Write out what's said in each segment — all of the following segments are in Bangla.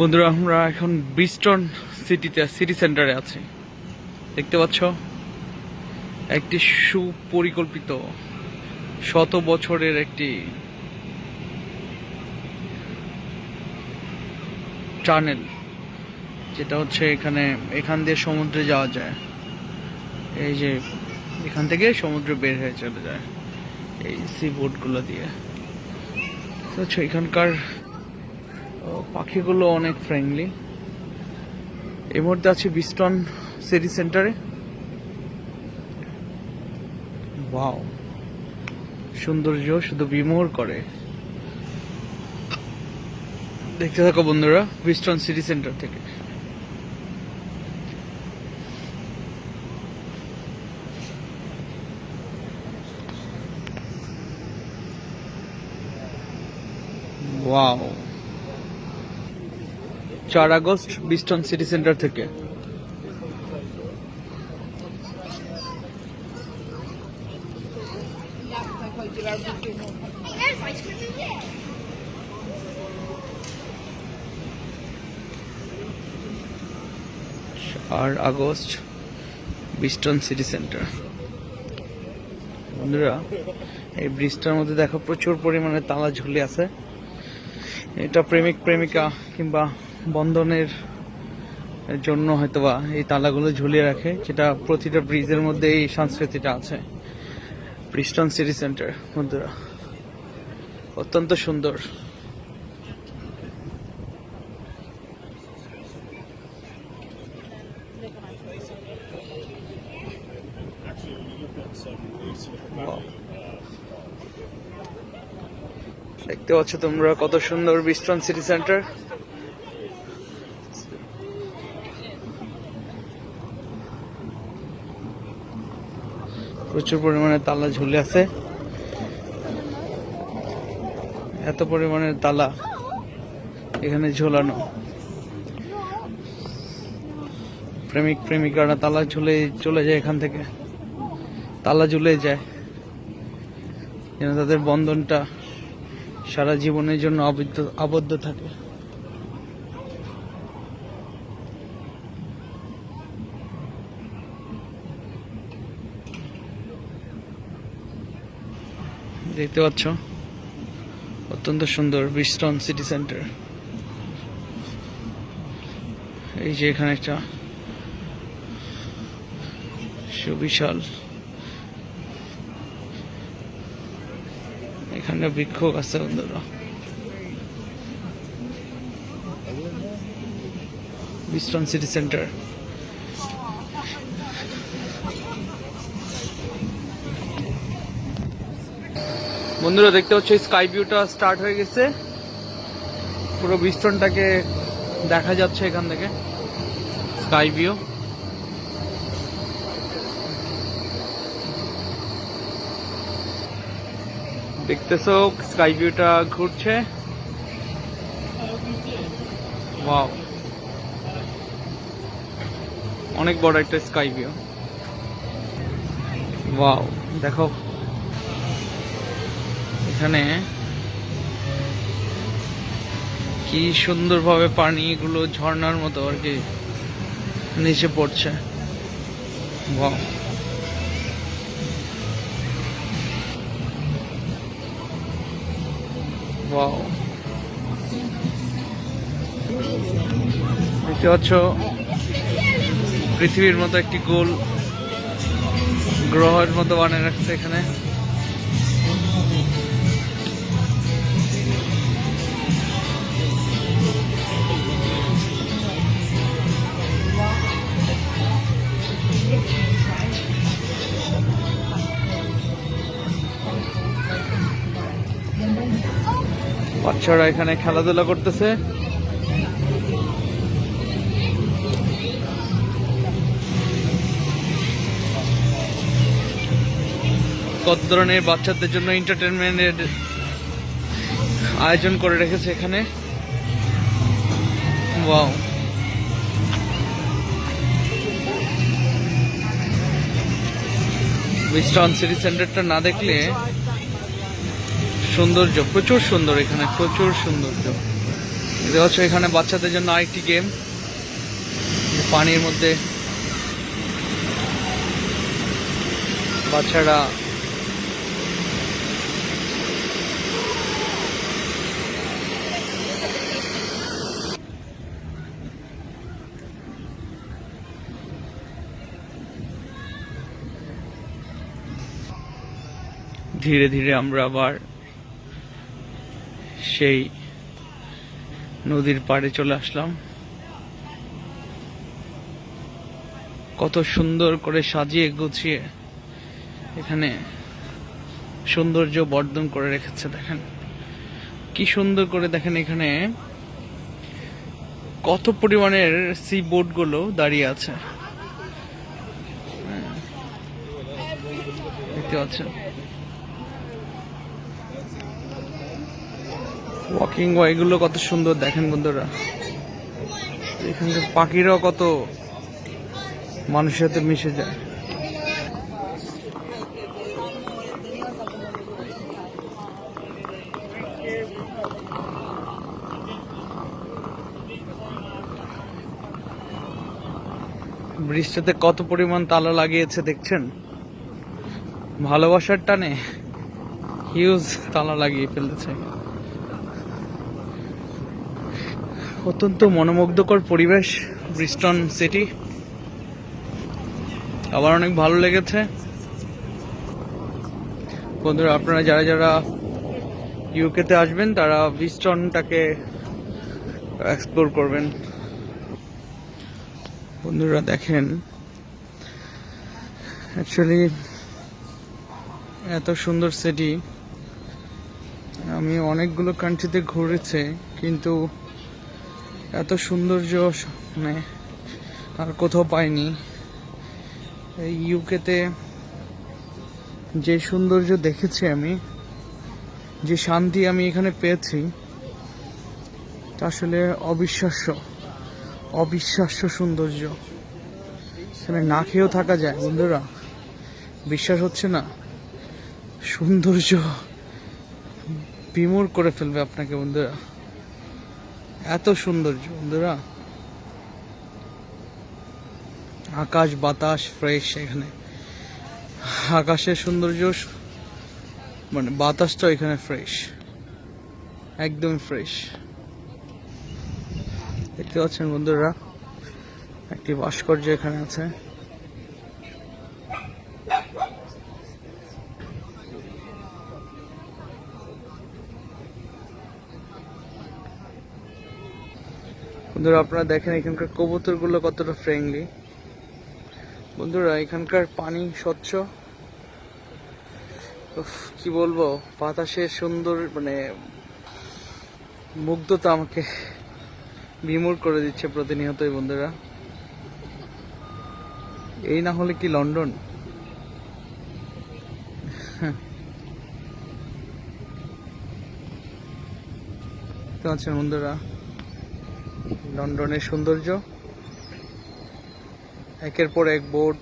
বন্ধুরা, আমরা এখন ব্রিস্টন সিটিতে সিটি সেন্টারে আছি। দেখতে পাচ্ছ? একটি সুপরিকল্পিত শত বছরের একটি টানেল যেটা হচ্ছে এখানে এখান দিয়ে সমুদ্রে যাওয়া যায়। এই যে এখান থেকে সমুদ্রে বের হয়ে চলে যায়। এই সি বোটগুলো দিয়ে। এখানকার পাখিগুলো অনেক ফ্রেন্ডলি এই মুহূর্তে আছি বিস্টন সিটি সেন্টারে ওয়াও সৌন্দর্য শুধু বিমোর করে। দেখতে থাকো বন্ধুরা বিস্টন সিটি সেন্টার থেকে। ওয়াও চার আগস্ট বিস্টন সিটি সেন্টার থেকে। চার আগস্ট বিস্টন সিটি সেন্টার বন্ধুরা, এই ব্রিজটার মধ্যে দেখো প্রচুর পরিমাণে তালা ঝুলে আছে। এটা প্রেমিক, প্রেমিকা কিংবা বন্ধনের জন্য হয়তোবা এই তালাগুলো ঝুলিয়ে রাখে, যেটা প্রতিটা ব্রিজের মধ্যে এই সংস্কৃতিটা আছে। ব্রিস্টন সিটি সেন্টার বন্ধুরা। অত্যন্ত সুন্দর। দেখতে পাচ্ছ তোমরা কত সুন্দর বিস্টন সিটি সেন্টার প্রচুর পরিমাণে তালা ঝুলে আছে। এত পরিমাণের তালা এখানে ঝোলানো। প্রেমিক প্রেমিকারা তালা ঝুলে চলে যায় এখান থেকে। তালা ঝুলে যায়। যেন তাদের বন্ধনটা সারা জীবনের জন্য আবদ্ধ আবদ্ধ থাকে। দেখতে পাচ্ছ? অত্যন্ত সুন্দর বিস্টন সিটি সেন্টার এই যে এখানে একটা সুবিশাল এখানে বিক্ষোভ আছে বন্ধুরা। বিস্টন সিটি সেন্টার বন্ধুরা দেখতে পাচ্ছ স্কাই ভিউটা স্টার্ট হয়ে গেছে। পুরো বিস্টনটাকে দেখা যাচ্ছে এখান থেকে। স্কাই ভিউ দেখতেছো স্কাই ভিউটা ঘুরছে। অনেক বড় একটা স্কাই ভিউ ওয়াও দেখো। এখানে কি সুন্দরভাবে পানিগুলো ঝর্ণার মতো আর কি নিচে পড়ছে। দেখতে পাচ্ছ? পৃথিবীর মতো একটি গোল গ্রহের মতো বানিয়ে রাখছে এখানে। বাচ্চারা এখানে খেলাধুলা করতেছে। কত ধরনের বাচ্চাদের জন্য এন্টারটেনমেন্টের আয়োজন করে রেখেছে এখানে? বিস্টন সিটি সেন্টারটা না দেখলে সৌন্দর্য, প্রচুর সুন্দর এখানে, প্রচুর সৌন্দর্য। দেখতে পাচ্ছ এখানে বাচ্চাদের জন্য আরেকটি গেম। পানির মধ্যে বাচ্চারা ধীরে ধীরে আমরা আবার সেই নদীর পাড়ে চলে আসলাম। কত সুন্দর করে সাজিয়ে গুছিয়ে এখানে সৌন্দর্য বর্ধন করে রেখেছে, দেখেন। কি সুন্দর করে দেখেন এখানে কত পরিমাণের সি বোটগুলো দাঁড়িয়ে আছে। দেখতে পাচ্ছেন? ওয়াকিং ওয়াইগুলো কত সুন্দর, দেখেন বন্ধুরা। এখানকার পাখিরাও কত মানুষের সাথে মিশে যায়। বৃষ্টিতে কত পরিমাণ তালা লাগিয়েছে, দেখছেন? ভালোবাসার টানে হিউজ তালা লাগিয়ে ফেলেছে। অত্যন্ত মনোমুগ্ধকর পরিবেশ ব্রিস্টন সিটি আমার অনেক ভালো লেগেছে। বন্ধুরা, আপনারা যারা যারা ইউকেতে আসবেন, তারা ব্রিস্টনটাকে এক্সপ্লোর করবেন। বন্ধুরা, দেখেন অ্যাকচুয়ালি এত সুন্দর সিটি আমি অনেকগুলো কান্ট্রিতে ঘুরেছে, কিন্তু এত সৌন্দর্য মানে আর কোথাও পাইনি। এই ইউকেতে যে সৌন্দর্য দেখেছি আমি, যে শান্তি আমি এখানে পেয়েছি, তা আসলে অবিশ্বাস্য অবিশ্বাস্য সৌন্দর্য। এখানে না খেয়েও থাকা যায়, বন্ধুরা। বিশ্বাস হচ্ছে না। সৌন্দর্য বিমূর করে ফেলবে আপনাকে, বন্ধুরা। এত সৌন্দর্য, বন্ধুরা। আকাশ, বাতাস ফ্রেশ এখানে। আকাশের সৌন্দর্য মানে বাতাসটা এখানে ফ্রেশ একদম ফ্রেশ দেখতে পাচ্ছেন বন্ধুরা, একটি ভাস্কর্য এখানে আছে। বন্ধুরা আপনারা দেখেন এখানকার কবুতরগুলো কতটা ফ্রেন্ডলি বন্ধুরা, এখানকার পানি স্বচ্ছ। কি বলব বাতাসের সুন্দর মানে মুগ্ধতা আমাকে বিমূর করে দিচ্ছে প্রতিনিয়তই বন্ধুরা। এই না হলে কি লন্ডন? দেখতে পাচ্ছেন বন্ধুরা লন্ডনের সৌন্দর্য। একের পর এক বোট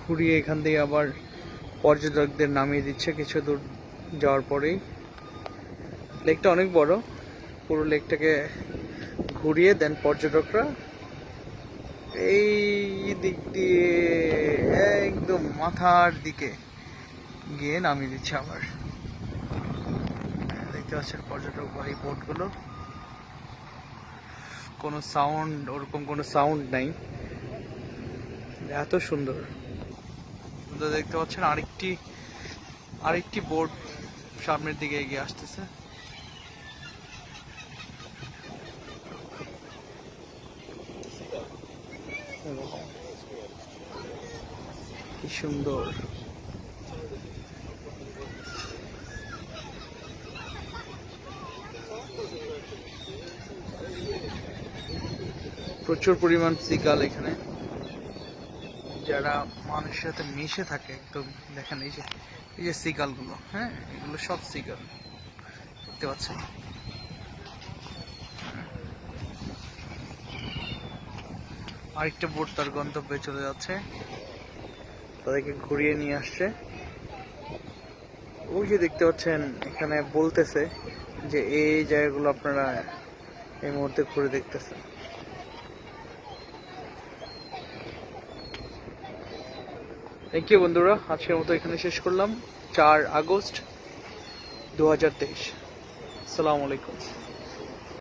ঘুরিয়ে এখান থেকে আবার পর্যটকদের নামিয়ে দিচ্ছে কিছু দূর যাওয়ার পরেই। লেকটা অনেক বড়, পুরো লেকটাকে ঘুরিয়ে দেন পর্যটকরা। এই দিক দিয়ে একদম মাথার দিকে গিয়ে নামিয়ে দিচ্ছে আবার। দেখতে পাচ্ছেন পর্যটকবাহী বোটগুলো। কোনো সাউন্ড ওরকম কোনো সাউন্ড নাই। এত সুন্দর। দেখতে পাচ্ছেন, আরেকটি আরেকটি বোর্ড সামনের দিকে এগিয়ে আসতেছে। কি সুন্দর। প্রচুর পরিমাণ সিগাল এখানে। যারা মানুষের সাথে মিশে থাকে, একদম দেখেন এই যে এই যে সিগালগুলো হ্যাঁ? এগুলো সব সিগাল। দেখতে পাচ্ছেন? আরেকটা বোট তার গন্তব্যে চলে যাচ্ছে। তাদেরকে ঘুরিয়ে নিয়ে আসছে। ওই যে দেখতে পাচ্ছেন, এখানে বলতেছে যে, এই জায়গাগুলো আপনারা এই মুহূর্তে ঘুরে দেখতেছেন। থ্যাংক ইউ বন্ধুরা। আজকের মতো এখানে শেষ করলাম। চার আগস্ট দু হাজার তেইশ। সালাম আলাইকুম।